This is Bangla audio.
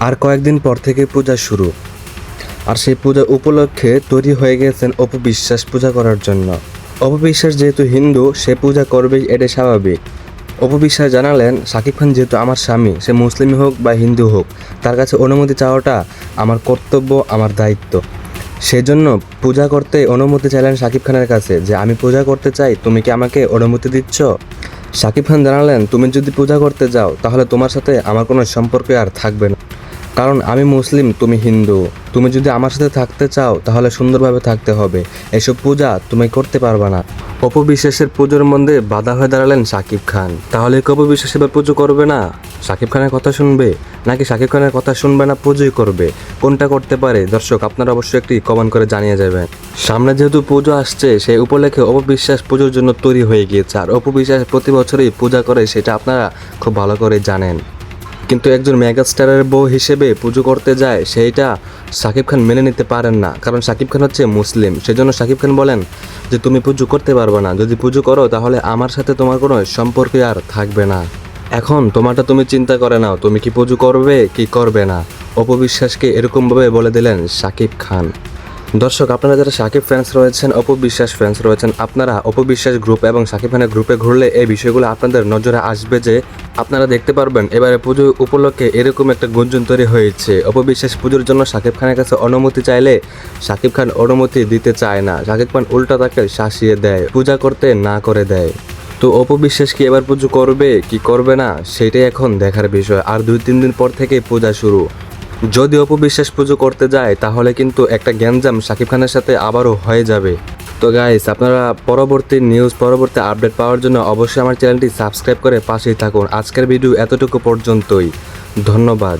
আর কয়েকদিন পর থেকে পূজা শুরু। আর সেই পূজা উপলক্ষে তৈরি হয়ে গেছেন অপবিশ্বাস পূজা করার জন্য। অপবিশ্বাস যেহেতু হিন্দু, সে পূজা করবেই এটা স্বাভাবিক। অপবিশ্বাস জানালেন, সাকিব খান যেহেতু আমার স্বামী, সে মুসলিম হোক বা হিন্দু হোক, তার কাছে অনুমতি চাওয়াটা আমার কর্তব্য, আমার দায়িত্ব। সেজন্য পূজা করতে অনুমতি চাইলেন সাকিব খানের কাছে, যে আমি পূজা করতে চাই, তুমি কি আমাকে অনুমতি দিচ্ছ? সাকিব খান জানালেন, তুমি যদি পূজা করতে যাও, তাহলে তোমার সাথে আমার কোনো সম্পর্ক আর থাকবে না। কারণ আমি মুসলিম, তুমি হিন্দু। তুমি যদি আমার সাথে থাকতে চাও, তাহলে সুন্দরভাবে থাকতে হবে। এসব পূজা তুমি করতে পারবে না। অপবিশ্বাসের পুজোর মধ্যে বাধা হয়ে দাঁড়ালেন সাকিব খান। তাহলে কি অপবিশ্বাস এবার পুজো করবে না? সাকিব খানের কথা শুনবে? নাকি সাকিব খানের কথা শুনবে না, পুজোই করবে? কোনটা করতে পারে? দর্শক, আপনারা অবশ্যই একটি কমেন্ট করে জানিয়ে যাবেন। সামনে যেহেতু পুজো আসছে, সেই উপলক্ষে অপবিশ্বাস পুজোর জন্য তৈরি হয়ে গিয়েছে। আর অপবিশ্বাস প্রতি বছরই পূজা করে, সেটা আপনারা খুব ভালো করে জানেন। কিন্তু একজন মেগাস্টারের বউ হিসেবে পুজো করতে যায় সেইটা সাকিব খান মেনে নিতে পারেন না। কারণ সাকিব খান হচ্ছে মুসলিম। সেজন্য সাকিব খান বলেন যে, তুমি পুজো করতে পারবে না। যদি পুজো করো, তাহলে আমার সাথে তোমার কোনো সম্পর্ক আর থাকবে না। এখন তোমারটা তুমি চিন্তা করে নাও, তুমি কি পুজো করবে কি করবে না। অপবিশ্বাসকে এরকমভাবে বলে দিলেন সাকিব খান। দর্শক, আপনারা যারা সাকিব ফ্যান্স রয়েছেন, অপবিশ্বাস ফ্যান্স রয়েছেন, আপনারা অপবিশ্বাস গ্রুপ এবং সাকিব খানের গ্রুপে ঘুরলে এই বিষয়গুলো আপনাদের নজরে আসবে যে আপনারা দেখতে পারবেন, এবারে পুজো উপলক্ষে এরকম একটা গুঞ্জন তৈরি হয়েছে। অপবিশ্বাস পুজোর জন্য সাকিব খানের কাছে অনুমতি চাইলে সাকিব খান অনুমতি দিতে চায় না। সাকিব খান উল্টা তাকে শাসিয়ে দেয়, পূজা করতে না করে দেয়। তো অপবিশ্বাস কি এবার পুজো করবে, কি করবে না, সেটাই এখন দেখার বিষয়। আর দুই, তিন দিন পর থেকে পূজা শুরু। যদি অপবিশ্বাস পুজো করতে যায়, তাহলে কিন্তু একটা গ্যাঞ্জাম সাকিব খানের সাথে আবারও হয়ে যাবে। তো গাইস আপনারা পরবর্তী নিউজ পরবর্তী আপডেট পাওয়ার জন্য অবশ্যই আমার চ্যানেলটি সাবস্ক্রাইব করে পাশেই থাকুন। আজকের ভিডিও এতটুকু পর্যন্তই। ধন্যবাদ।